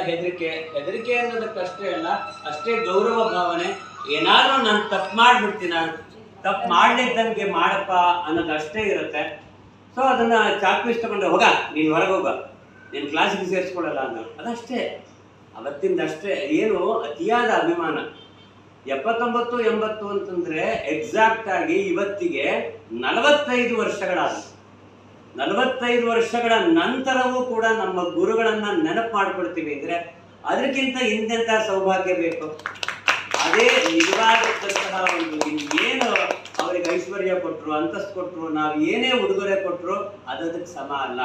ಹೆದರಿಕೆ ಹೆದರಿಕೆ ಅನ್ನೋದಕ್ಕಷ್ಟೇ ಅಲ್ಲ, ಅಷ್ಟೇ ಗೌರವ, ಭಾವನೆ. ಏನಾದ್ರೂ ನಾನು ತಪ್ಪು ನಾನು. ತಪ್ಪು ಮಾಡ್ಲಿದ್ದಂಗೆ ಮಾಡಪ್ಪ ಅನ್ನೋದು ಅಷ್ಟೇ ಇರುತ್ತೆ. ಸೊ ಅದನ್ನ ಚಾಕ್ಪೀಸ್ ತಗೊಂಡು ಹೋಗ, ನೀನು ಹೊರಗೆ ಹೋಗ. ನೀನು ಕ್ಲಾಸಿಗೆ ಸೇರಿಸ್ಕೊಳ್ಳಲ್ಲ ಅಂತ ಅದಷ್ಟೇ. ಅವತ್ತಿಂದ ಅಷ್ಟೇ. ಏನು? ಅತಿಯಾದ ಅಭಿಮಾನ. ಎಪ್ಪತ್ತೊಂಬತ್ತು, ಎಂಬತ್ತು ಅಂತಂದ್ರೆ ಎಕ್ಸಾಕ್ಟ್ ಆಗಿ ಇವತ್ತಿಗೆ ನಲವತ್ತೈದು ವರ್ಷಗಳಾದ ನಲವತ್ತೈದು ವರ್ಷಗಳ ನಂತರವೂ ಕೂಡ ನಮ್ಮ ಗುರುಗಳನ್ನ ನೆನಪು ಮಾಡ್ಕೊಳ್ತೀವಿ ಅಂದ್ರೆ ಅದಕ್ಕಿಂತ ಹಿಂದೆಂತ ಸೌಭಾಗ್ಯ ಬೇಕು? ಅದೇ ನಿಜವಾಗಿರ್ತಕ್ಕಂತಹ ಒಂದು ಏನು ಅವರಿಗೆ ಐಶ್ವರ್ಯ ಕೊಟ್ಟರು ಅಂತಸ್ತು ಕೊಟ್ಟರು ನಾವು ಏನೇ ಉಡುಗೊರೆ ಕೊಟ್ಟರು ಅದಕ್ಕೆ ಸಮ ಅಲ್ಲ.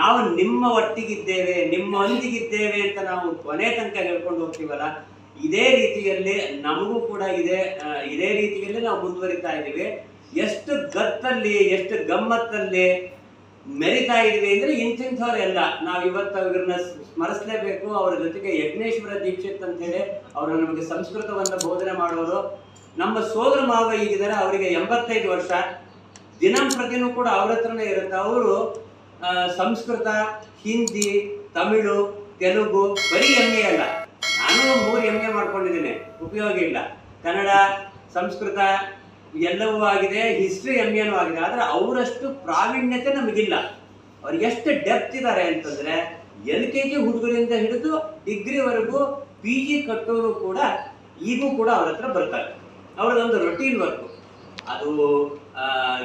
ನಾವು ನಿಮ್ಮ ಒಟ್ಟಿಗಿದ್ದೇವೆ, ನಿಮ್ಮ ಒಂದಿಗಿದ್ದೇವೆ ಅಂತ ನಾವು ಕೊನೆ ತನಕ ಹೇಳ್ಕೊಂಡು ಹೋಗ್ತೀವಲ್ಲ, ಇದೇ ರೀತಿಯಲ್ಲಿ ನಮಗೂ ಕೂಡ ಇದೆ ಇದೇ ರೀತಿಯಲ್ಲಿ ನಾವು ಮುಂದುವರಿತಾ ಇದ್ದೀವಿ. ಎಷ್ಟು ಗತ್ತಲ್ಲಿ, ಎಷ್ಟು ಗಮ್ಮತ್ತಲ್ಲಿ ಮೆರಿತಾ ಇದ್ವಿ ಅಂದ್ರೆ ಇಂತಿಂಥವ್ರೆಲ್ಲ. ನಾವು ಇವತ್ತು ಅವ್ರನ್ನ ಸ್ಮರಿಸಲೇಬೇಕು, ಅವರ ಜೊತೆಗೆ ಯಜ್ಞೇಶ್ವರ ದೀಕ್ಷಿತ್ ಅಂತ ಹೇಳಿ ಅವರು ನಮಗೆ ಸಂಸ್ಕೃತವನ್ನ ಬೋಧನೆ ಮಾಡೋರು. ನಮ್ಮ ಸೋದರ ಮಾವ ಈಗಿದ್ದಾರೆ, ಅವರಿಗೆ ಎಂಬತ್ತೈದು ವರ್ಷ. ದಿನಂಪ್ರತಿನೂ ಕೂಡ ಅವ್ರ ಹತ್ರನೇ ಇರುತ್ತೆ. ಅವರು ಸಂಸ್ಕೃತ, ಹಿಂದಿ, ತಮಿಳು, ತೆಲುಗು, ಬರೀ ಎಂ ಅಲ್ಲ. ನಾನು ಮೂರು ಎಂ ಎ ಮಾಡ್ಕೊಂಡಿದ್ದೀನಿ. ಉಪಯೋಗ ಇಲ್ಲ. ಕನ್ನಡ, ಸಂಸ್ಕೃತ ಎಲ್ಲವೂ ಆಗಿದೆ ಹಿಸ್ಟ್ರಿ ಎಂ ಎನೂ ಆಗಿದೆ. ಆದರೆ ಅವರಷ್ಟು ಪ್ರಾವೀಣ್ಯತೆ ನಮಗಿಲ್ಲ. ಅವ್ರು ಎಷ್ಟು ಡೆಪ್ತ್ ಇದ್ದಾರೆ ಅಂತಂದ್ರೆ ಎಲ್ ಕೆ ಜಿ ಹುಡುಗರಿಂದ ಹಿಡಿದು ಡಿಗ್ರಿವರೆಗೂ ಪಿ ಜಿ ಕಟ್ಟೋರು ಕೂಡ ಈಗೂ ಕೂಡ ಅವ್ರ ಹತ್ರ ಬರ್ತಾರೆ. ಅವ್ರದ್ದೊಂದು ರೊಟೀನ್ ವರ್ಕು ಅದು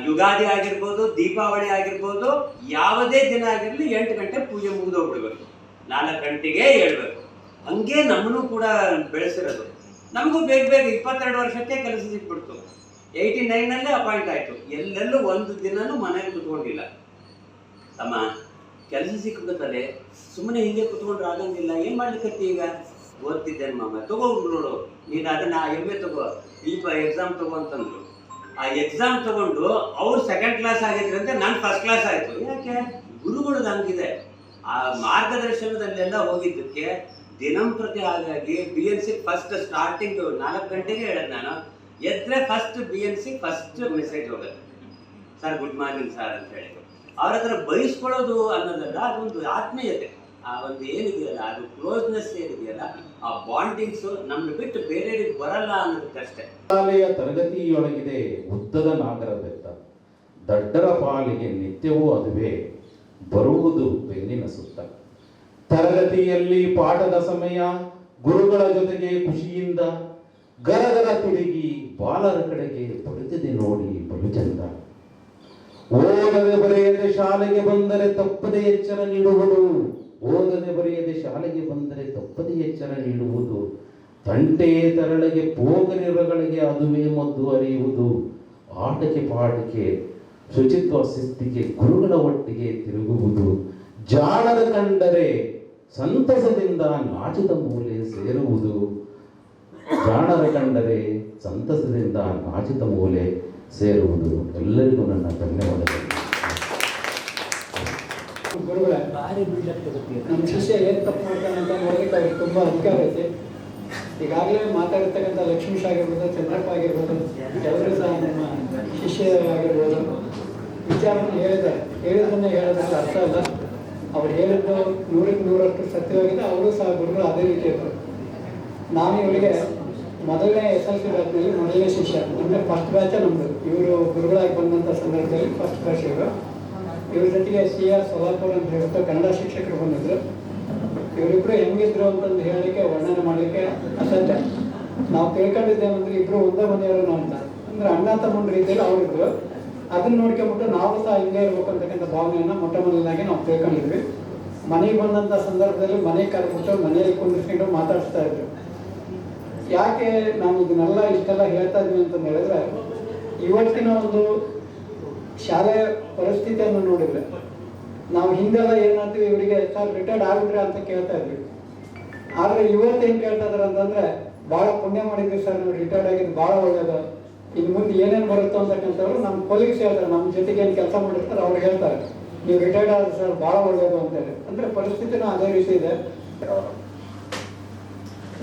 ಯುಗಾದಿ ಆಗಿರ್ಬೋದು, ದೀಪಾವಳಿ ಆಗಿರ್ಬೋದು, ಯಾವುದೇ ದಿನ ಆಗಿರಲಿ ಎಂಟು ಗಂಟೆ ಪೂಜೆ ಮುಗಿದೋಗ್ಬಿಡ್ಬೇಕು ನಾಲ್ಕು ಗಂಟೆಗೆ ಹೇಳ್ಬೇಕು. ಹಂಗೆ ನಮ್ಮನ್ನು ಕೂಡ ಬೆಳೆಸಿರೋದು. ನಮಗೂ ಬೇಗ ಬೇಗ ಇಪ್ಪತ್ತೆರಡು ವರ್ಷಕ್ಕೆ ಕೆಲಸ ಸಿಕ್ಬಿಡ್ತು. ಏಯ್ಟಿ ನೈನಲ್ಲೇ ಅಪಾಯಿಂಟ್ ಆಯಿತು. ಎಲ್ಲೆಲ್ಲೂ ಒಂದು ದಿನನೂ ಮನೆಯಲ್ಲಿ ಕುತ್ಕೊಂಡಿಲ್ಲ. ತಮ್ಮ ಕೆಲಸ ಸಿಕ್ಬಿಡುತ್ತಲೆ ಸುಮ್ಮನೆ ಹಿಂಗೆ ಕುತ್ಕೊಂಡ್ರೆ ಆಗಂಗಿಲ್ಲ. ಏನು ಮಾಡ್ಲಿಕ್ಕೆ ಈಗ? ಓದ್ತಿದ್ದೇನೆ ಮಾಮ. ತಗೋ ನೋಡು. ನೀನು ಅದನ್ನ ಎಂ ಎ ತಗೋ. ಈ ಎಕ್ಸಾಮ್ ತಗೋ ಅಂತಂದ್ರು. ಆ ಎಕ್ಸಾಮ್ ತಗೊಂಡು ಅವ್ರು ಸೆಕೆಂಡ್ ಕ್ಲಾಸ್ ಆಗಿದ್ರಂತೆ, ನಾನು ಫಸ್ಟ್ ಕ್ಲಾಸ್ ಆಯ್ತು. ಯಾಕೆ? ಗುರುಗಳು ಹಂಗಿದೆ ಆ ಮಾರ್ಗದರ್ಶನದಲ್ಲೆಲ್ಲ ಹೋಗಿದ್ದಕ್ಕೆ ದಿನಂಪ್ರತಿ ಹಾಗಾಗಿ B N C first starting ನಾಲ್ಕು ಗಂಟೆಗೆ ಹೇಳೋದು ನಾನು. ಎದ್ರೆ first B N C first message ಹೋಗುತ್ತೆ. ಸರ್ ಗುಡ್ ಮಾರ್ನಿಂಗ್ ಸರ್ ಅಂತ ಹೇಳಿ. ಅವ್ರ ಹತ್ರ ಬಯಸ್ಕೊಳ್ಳೋದು ಅನ್ನೋದಲ್ಲ, ಅದೊಂದು ಆತ್ಮೀಯತೆ. ಆ ಒಂದು ಏನಿದೆಯಲ್ಲ, ಅದು ಕ್ಲೋಸ್ನೆಸ್ ಏನಿದೆಯಲ್ಲ, ಆ ಬಾಂಡಿಂಗ್ಸ್ ನಮ್ಗೆ ಬಿಟ್ಟು ಬೇರೆ ಬರಲ್ಲ ಅನ್ನೋದಕ್ಕಷ್ಟೇ ಶಾಲೆಯ ತರಗತಿಯೊಳಗಿದೆ ಉದ್ದದ ನಾಗರ ಬೆತ್ತ ದಡ್ಡರ ಪಾಲಿಗೆ ನಿತ್ಯವೂ ಅದುವೇ ಬರುವುದು ಬೆನ್ನಿನ ಸುತ್ತ. ತರಗತಿಯಲ್ಲಿ ಪಾಠದ ಸಮಯ, ಗುರುಗಳ ಜೊತೆಗೆ ಖುಷಿಯಿಂದ ಗರಗರ ತಿರುಗಿ ಬಾಲರ ಕಡೆಗೆ ಬರುತ್ತದೆ ನೋಡಿ ಬಲು ಚಂದ ಓದದೆ ಬರೆಯದೆ ಶಾಲೆಗೆ ಬಂದರೆ ತಪ್ಪದೆ ಎಚ್ಚರ ನೀಡುವುದು. ಓದದೆ ಬರೆಯದೆ ಶಾಲೆಗೆ ಬಂದರೆ ತಪ್ಪದೆ ಎಚ್ಚರ ನೀಡುವುದು. ತಂಟೆ ಪೋಗ ಪೋಗನಿರಗಳಿಗೆ ಅದುವೇ ಮದ್ದು ಅರಿಯುವುದು. ಆಟಕ್ಕೆ ಪಾಠಕ್ಕೆ, ಶುಚಿತ್ವ ಶಿಸ್ತಿಗೆ ಗುರುಗಳ ಒಟ್ಟಿಗೆ ತಿರುಗುವುದು. ಜಾಣದ ಕಂಡರೆ ಸಂತಸದಿಂದ ನಾಚಿದ ಮೂಲೆ ಸೇರುವುದು. ಜಾಣರ ಕಂಡರೆ ಸಂತಸದಿಂದ ನಾಚಿತ ಮೂಲೆ ಸೇರುವುದು ಎಲ್ಲರಿಗೂ ನನ್ನ ಧನ್ಯವಾದಗಳು. ಗುರುಗಳೇ ನಮ್ಮ ಶಿಷ್ಯ ಏನು ತಪ್ಪು ಮಾಡ್ತಾನೆ ಅಂತ ಅವ್ರಿಗೆ ತುಂಬ ಅಧಿಕಾರ ಐತೆ ಈಗಾಗಲೇ ಮಾತಾಡಿರ್ತಕ್ಕಂಥ ಲಕ್ಷ್ಮೀಶ್ ಆಗಿರ್ಬೋದು, ಚಂದ್ರಪ್ಪ ಆಗಿರ್ಬೋದು, ಎಲ್ಲರೂ ಸಹ ನಮ್ಮ ಶಿಷ್ಯ ಆಗಿರ್ಬೋದು, ವಿಚಾರವನ್ನು ಹೇಳಿದ್ದಾರೆ. ಹೇಳಿದ್ದನ್ನೇ ಹೇಳೋದಕ್ಕೆ ಅರ್ಥ ಅಲ್ಲ ಅವ್ರು ಹೇಳಿದ್ದು ನೂರಕ್ಕೆ ನೂರಷ್ಟು ಸತ್ಯವಾಗಿದೆ, ಅವರು ಸಹ ಗುರುಗಳು ಅದೇ ರೀತಿ ಇದ್ದರು ನಾನು ಇವರಿಗೆ ಮೊದಲನೇ ಎಸ್ ಎಲ್ ಸಿ ಬ್ಯಾಚ್ನಲ್ಲಿ ಮೊದಲನೇ ಶಿಷ್ಯ. ಅಂದರೆ ಫಸ್ಟ್ ಬ್ಯಾಚೇ ನಮ್ಮದು ಇವರು ಗುರುಗಳಾಗಿ ಬಂದಂಥ ಸಂದರ್ಭದಲ್ಲಿ ಫಸ್ಟ್ ಬ್ಯಾಚ್ ಇವರು. ಇವ್ರ ಜೊತೆಗೆ ಸಿ ಆರ್ ಸೊಲಾಪುರ್ ಅಂತ ಹೇಳ್ತಾ ಕನ್ನಡ ಶಿಕ್ಷಕರು ಬಂದಿದ್ರು. ಇವರಿಬ್ರು ಹೆಂಗಿದ್ರು ಅಂತಂದು ಹೇಳಲಿಕ್ಕೆ, ವರ್ಣನೆ ಮಾಡಲಿಕ್ಕೆ ಅಸತ್ಯ. ನಾವು ತಿಳ್ಕೊಂಡಿದ್ದೇನೆಂದ್ರೆ ಇಬ್ಬರು ಒಂದೇ ಮನೆಯವರು ಅಂತ. ಅಂದ್ರೆ ಅಣ್ಣ ತಮ್ಮನ ರೀತಿಯಲ್ಲಿ ಅವರಿದ್ರು ಅದನ್ನ ನೋಡ್ಕೊಂಬಿಟ್ಟು ನಾವು ಸಹ ಹಿಂಗೆ ಇರ್ಬೇಕು ಅಂತಕ್ಕಂಥ ಭಾವನೆಯನ್ನ ಮೊಟ್ಟ ಮೊದಲನಾಗಿ ನಾವು ತಿಳ್ಕೊಂಡಿದ್ವಿ. ಮನೆಗೆ ಬಂದಂಥ ಸಂದರ್ಭದಲ್ಲಿ ಮನೆ ಕರ್ಬಿಟ್ಟು ಮನೆಯಲ್ಲಿ ಕುಂದಿಸ್ಕೊಂಡು ಮಾತಾಡಿಸ್ತಾ ಇದ್ರು. ಯಾಕೆ ನಾನು ಇದನ್ನೆಲ್ಲ ಇಷ್ಟೆಲ್ಲ ಹೇಳ್ತಾ ಇದ್ದೀನಿ ಅಂತ ಹೇಳಿದ್ರೆ, ಇವತ್ತಿನ ಒಂದು ಶಾಲೆಯ ಪರಿಸ್ಥಿತಿಯನ್ನು ನೋಡಿದ್ರೆ, ನಾವು ಹಿಂದೆಲ್ಲ ಏನಂತೀವಿ ಇವರಿಗೆ ಸರ್ ರಿಟೈರ್ಡ್ ಆಗಿದ್ರೆ ಅಂತ ಕೇಳ್ತಾ ಇದ್ವಿ. ಆದ್ರೆ ಏನು ಕೇಳ್ತಾ ಇದಾರೆ ಅಂತಂದ್ರೆ ಬಹಳ ಪುಣ್ಯ ಮಾಡಿದ್ವಿ ಸರ್, ನೀವು ರಿಟೈರ್ಡ್ ಆಗಿದ್ದು ಬಹಳ ಒಳ್ಳೇದು. ಇನ್ನು ಮುಂದೆ ಏನೇನು ಬರುತ್ತೋ ಅಂತಕ್ಕಂಥವ್ರು ನಮ್ಮ ಕೊಲೀಗ್ಸ್ ಹೇಳ್ತಾರೆ, ನಮ್ಮ ಜೊತೆಗೆ ಏನು ಕೆಲಸ ಮಾಡಿರ್ತಾರೆ, ಅವ್ರು ಹೇಳ್ತಾರೆ. ನೀವು ರಿಟೈರ್ಡ್ ಆದ್ರೆ ಸರ್ ಬಹಳ ಒಳ್ಳೇದು ಅಂತ ಹೇಳಿ. ಅಂದ್ರೆ ಪರಿಸ್ಥಿತಿನೂ ಅದೇ ರೀತಿ ಇದೆ.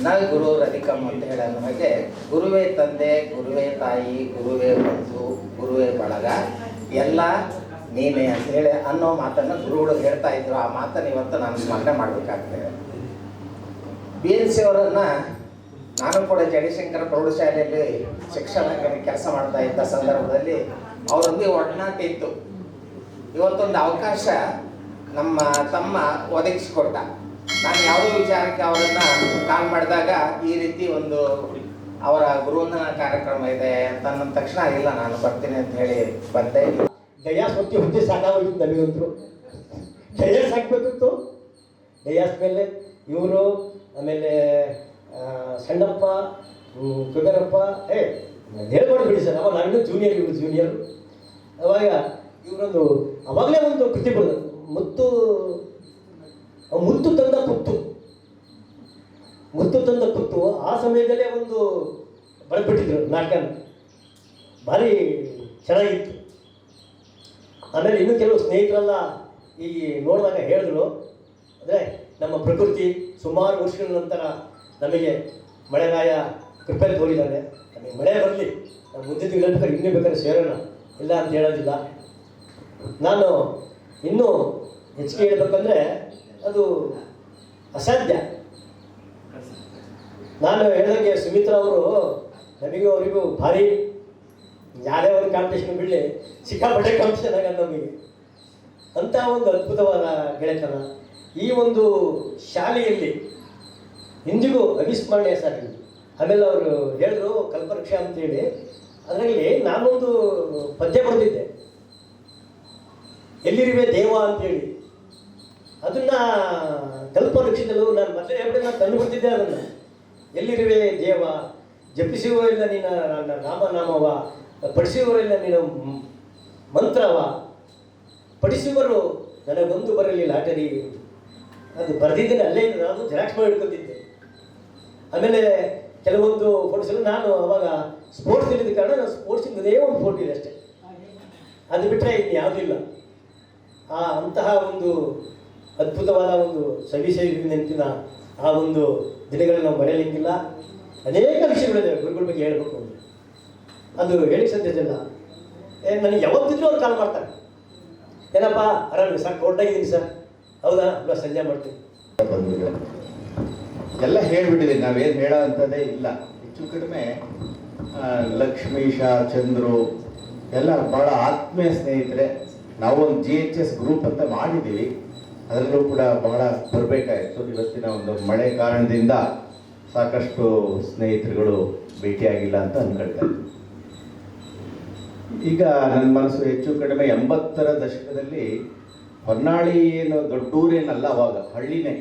ನಾವೇ ಗುರು ಅಧಿಕಮ್ ಅಂತ ಹೇಳೋ ಹಾಗೆ ಗುರುವೇ ತಂದೆ, ಗುರುವೇ ತಾಯಿ, ಗುರುವೇ ಬಂಧು, ಗುರುವೇ ಬಳಗ, ಎಲ್ಲ ನೀನೇ ಅಂತ ಹೇಳಿ ಅನ್ನೋ ಮಾತನ್ನು ಗುರುಗಳು ಹೇಳ್ತಾ ಇದ್ರು. ಆ ಮಾತನ್ನು ಇವತ್ತು ನಾನು ಸ್ಮರಣೆ ಮಾಡಬೇಕಾಗ್ತದೆ. ಬಿ ಎಲ್ ಸಿ ಅವರನ್ನು ನಾನು ಕೂಡ ಜಯಶಂಕರ ಪ್ರೌಢಶಾಲೆಯಲ್ಲಿ ಶಿಕ್ಷಣ ಕೆಲಸ ಮಾಡ್ತಾ ಇದ್ದ ಸಂದರ್ಭದಲ್ಲಿ ಅವರೊಂದಿಗೆ ಒಡನಾಟ ಇತ್ತು. ಇವತ್ತೊಂದು ಅವಕಾಶ ನಮ್ಮ ತಮ್ಮ ಒದಗಿಸಿಕೊಟ್ಟ. ನಾನು ಯಾವುದೋ ವಿಚಾರಕ್ಕೆ ಅವರನ್ನ ಕಾಲ್ ಮಾಡಿದಾಗ ಈ ರೀತಿ ಒಂದು ಅವರ ಗುರುವಂದನ ಕಾರ್ಯಕ್ರಮ ಇದೆ ಅಂತ ಅಂದ ತಕ್ಷಣ ಇಲ್ಲ, ನಾನು ಬರ್ತೀನಿ ಅಂತ ಹೇಳಿ ಬಂದೆ. ಡಯಾಸ್ ಹೊತ್ತಿ ಹುದ್ದೆ ಸಾಕಾಗೋಗಿತ್ತು ನನಗಂತರು ಡಯಾಸ್ ಹಾಕ್ಬೇಕಿತ್ತು ಡಯಾಸ್ ಮೇಲೆ ಇವರು, ಆಮೇಲೆ ಸಣ್ಣಪ್ಪ ಕುಬೇರಪ್ಪ, ಏ ನಾನ್ ಹೇಳ್ಬಾರ್ದು ಬಿಡಿ ಸರ್, ಅವಾಗ ನಾವಿನ್ನೂ ಜೂನಿಯರ್ ಇವರು ಜೂನಿಯರು ಅವಾಗ ಇವರೊಂದು, ಅವಾಗಲೇ ಒಂದು ಕೃತಿ ಮುತ್ತು ಮುತ್ತು ಮುತ್ತು ತಂದ ಕುತ್ತು ಮುತ್ತು ತಂದ ಕುತ್ತು ಆ ಸಮಯದಲ್ಲೇ ಒಂದು ಬರೆದ್ಬಿಟ್ಟಿದ್ರು ನಾಟಕನ. ಭಾರಿ ಚೆನ್ನಾಗಿತ್ತು. ಆಮೇಲೆ ಇನ್ನೂ ಕೆಲವು ಸ್ನೇಹಿತರೆಲ್ಲ ಈ ನೋಡಿದಾಗ ಹೇಳಿದ್ರು, ಅಂದರೆ ನಮ್ಮ ಪ್ರಕೃತಿ ಸುಮಾರು ವರ್ಷಗಳ ನಂತರ ನಮಗೆ ಮಳೆಗಾಯ ಕೃಪೆ ತೋರಿದ್ದಾನೆ. ನಮಗೆ ಮಳೆ ಬರಲಿ ನಾವು ಮುಂದಿನ ತಿಂಗಳ ಇನ್ನೂ ಬೇಕಾದ್ರೆ ಸೇರೋಣ, ಇಲ್ಲ ಅಂತ ಹೇಳೋದಿಲ್ಲ. ನಾನು ಇನ್ನೂ ಹೆಚ್ಚಿಗೆ ಹೇಳಬೇಕಂದ್ರೆ ಅದು ಅಸಾಧ್ಯ. ನಾನು ಹೇಳಿದಂಗೆ ಸುಮಿತ್ರಾ ಅವರು ನಮಗೂ ಅವರಿಗೂ ಭಾರಿ ಯಾರೇ ಒಂದು ಕಾಂಪಿಟೇಷನ್ ಬಿಡಲಿ. ಸಿಕ್ಕಾಪಟ್ಟೆ ಕಾಂಪಿಟೇಷನ್ ಆಗ ನಮಗೆ. ಅಂಥ ಒಂದು ಅದ್ಭುತವಾದ ಗೆಳೆತನ. ಈ ಒಂದು ಶಾಲೆಯಲ್ಲಿ ಇಂದಿಗೂ ಅವಿಸ್ಮರಣೀಯ ಸರ್. ಆಮೇಲೆ ಅವರು ಹೇಳಿದ್ರು, ಕಲ್ಪವೃಕ್ಷ ಅಂತೇಳಿ. ಅದರಲ್ಲಿ ನಾನೊಂದು ಪದ್ಯ ಬರೆದಿದ್ದೆ. ಎಲ್ಲಿರಿವೆ ದೇವ ಅಂತೇಳಿ. ಅದನ್ನ ಕಲ್ಪವೃಕ್ಷದಲ್ಲೂ ನಾನು ಮೊದಲೇ ಹೇಳ್ಬಿಟ್ಟು ನಾನು ತಂದು ಬಿಡ್ತಿದ್ದೆ ಅದನ್ನು. ಎಲ್ಲಿರುವೆ ದೇವ? ಜಪಿಸುವವರಿಂದ ನಿನ್ನ ನನ್ನ ನಾಮನಾಮವ ಪಡಿಸುವವರಿಂದ ನಿನ್ನ ಮಂತ್ರವ. ಪಡಿಸುವರು ನನಗೊಂದು ಬರಲಿ ಲಾಟರಿ ಅದು ಬರೆದಿದ್ದೇನೆ, ಅಲ್ಲೇ ನಾನು ಜೆರಾಕ್ಸ್ ಮಾಡಿ ಇಟ್ಕೊಂಡಿದ್ದೆ ಆಮೇಲೆ ಕೆಲವೊಂದು ಫೋಟೋಸ್ ಎಲ್ಲ ನಾನು ಅವಾಗ ಸ್ಪೋರ್ಟ್ಸ್ ಇಲ್ಲದ ಕಾರಣ ನಾನು ಸ್ಪೋರ್ಟ್ಸಿಂದ ಒಂದೇ ಫೋಟೋ ಇದೆ ಅಷ್ಟೇ. ಅದು ಬಿಟ್ಟರೆ ಇನ್ನು ಯಾವುದೂ ಇಲ್ಲ. ಆ ಅಂತಹ ಒಂದು ಅದ್ಭುತವಾದ ಒಂದು ಸವಿಸವಿ ನೆನಪಿನ ಆ ಒಂದು ದಿನಗಳನ್ನು ನಾವು ಮರೆಯಲಿಕ್ಕಿಲ್ಲ. ಅನೇಕ ವಿಷಯಗಳಿದೆ ಗುರುಗಳ ಬಗ್ಗೆ ಹೇಳಬೇಕು ಅಂದರೆ. ಅದು ಹೇಳಿ ಏ, ನನಗೆ ಯಾವತ್ತಿದ್ರು ಅವ್ರು ಕಾಲ್ ಮಾಡ್ತಾರೆ. ಏನಪ್ಪ ಆರಾಮ ಸರ್? ಕೊಟ್ಟಾಗಿದ್ದೀನಿ ಸರ್. ಹೌದಾ? ಇಲ್ಲ ಸಂಜೆ ಮಾಡ್ತೀನಿ. ಎಲ್ಲ ಹೇಳ್ಬಿಟ್ಟಿದ್ದೀನಿ. ನಾವೇನು ಹೇಳೋ ಅಂಥದ್ದೇ ಇಲ್ಲ. ಹೆಚ್ಚು ಕಡಿಮೆ ಲಕ್ಷ್ಮೀಶ ಚಂದ್ರು ಎಲ್ಲ ಭಾಳ ಆತ್ಮೀಯ ಸ್ನೇಹಿತರೆ. ನಾವೊಂದು ಜಿ ಎಚ್ ಎಸ್ ಗ್ರೂಪ್ ಅಂತ ಮಾಡಿದ್ದೀವಿ. ಅದರಲ್ಲೂ ಕೂಡ ಬಹಳ ಬರಬೇಕಾಯಿತು. ಇವತ್ತಿನ ಒಂದು ಮಳೆ ಕಾರಣದಿಂದ ಸಾಕಷ್ಟು ಸ್ನೇಹಿತರುಗಳು ಭೇಟಿಯಾಗಿಲ್ಲ ಅಂತ ಅಂದ್ಕೊಳ್ತಾ ಈಗ ನನ್ನ ಮನಸ್ಸು ಹೆಚ್ಚು ಕಡಿಮೆ ಎಂಬತ್ತರ ದಶಕದಲ್ಲಿ ಹೊನ್ನಾಳಿ ಏನು ದೊಡ್ಡೂರೇನಲ್ಲ ಅವಾಗ, ಹಳ್ಳಿನೇ.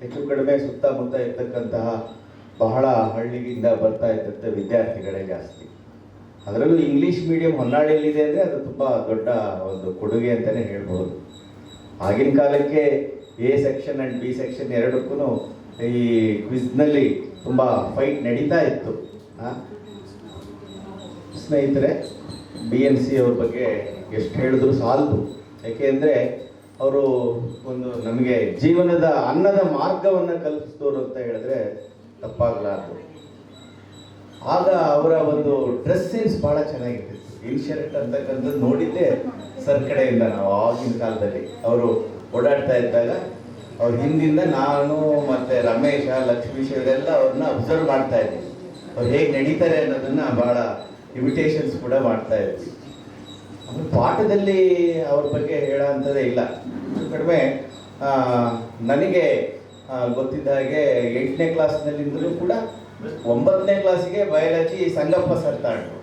ಹೆಚ್ಚು ಕಡಿಮೆ ಸುತ್ತಮುತ್ತ ಇರ್ತಕ್ಕಂತಹ ಬಹಳ ಹಳ್ಳಿಯಿಂದ ಬರ್ತಾ ಇದ್ದಂಥ ವಿದ್ಯಾರ್ಥಿಗಳೇ ಜಾಸ್ತಿ. ಅದರಲ್ಲೂ ಇಂಗ್ಲೀಷ್ ಮೀಡಿಯಂ ಹೊನ್ನಾಳಿಯಲ್ಲಿದೆ ಅಂದರೆ ಅದು ತುಂಬ ದೊಡ್ಡ ಒಂದು ಕೊಡುಗೆ ಅಂತಲೇ ಹೇಳ್ಬೋದು. ಆಗಿನ ಕಾಲಕ್ಕೆ A section and B section ಎರಡಕ್ಕೂ ಈ ಕ್ವಿಜ್ನಲ್ಲಿ ತುಂಬ ಫೈಟ್ ನಡೀತಾ ಇತ್ತು. ಸ್ನೇಹಿತರೆ ಬಿ ಎನ್ ಸಿ ಅವ್ರ ಬಗ್ಗೆ ಎಷ್ಟು ಹೇಳಿದ್ರು ಸಾಲದು. ಯಾಕೆಂದರೆ ಅವರು ಒಂದು ನಮಗೆ ಜೀವನದ ಅನ್ನದ ಮಾರ್ಗವನ್ನು ಕಲ್ಪಿಸಿದವರು ಅಂತ ಹೇಳಿದ್ರೆ ತಪ್ಪಾಗಲಾರದು. ಆಗ ಅವರ ಒಂದು ಡ್ರೆಸ್ ಸೆನ್ಸ್ ಭಾಳ ಚೆನ್ನಾಗಿರ್ತಿತ್ತು. ಇನ್ ಶರ್ಟ್ ಅಂತಕ್ಕಂಥದ್ದು ನೋಡಿದ್ದೆ ಸರ್ ಕಡೆಯಿಂದ ನಾವು ಆಗಿನ ಕಾಲದಲ್ಲಿ ಅವರು ಓಡಾಡ್ತಾ ಇದ್ದಾಗ ಅವ್ರ ಹಿಂದಿಂದ ನಾನು ಮತ್ತು ರಮೇಶ ಲಕ್ಷ್ಮೀಶ ಇವರೆಲ್ಲ ಅವ್ರನ್ನ ಅಬ್ಸರ್ವ್ ಮಾಡ್ತಾ ಇದ್ವಿ. ಅವ್ರು ಹೇಗೆ ನಡೀತಾರೆ ಅನ್ನೋದನ್ನ ಭಾಳ ಇಮಿಟೇಷನ್ಸ್ ಕೂಡ ಮಾಡ್ತಾ ಇದ್ವಿ. ಆಮೇಲೆ ಪಾಠದಲ್ಲಿ ಅವ್ರ ಬಗ್ಗೆ ಹೇಳೋ ಅಂಥದ್ದೇ ಇಲ್ಲ. ಕಡಿಮೆ ನನಗೆ ಗೊತ್ತಿದ್ದ ಹಾಗೆ ಎಂಟನೇ ಕ್ಲಾಸ್ನಲ್ಲಿಂದಲೂ ಕೂಡ ಒಂಬತ್ತನೇ ಕ್ಲಾಸಿಗೆ ಬಯಾಲಜಿ ಸಂಗಪ್ಪ ಸರ್ ತಾಂಡ್ರು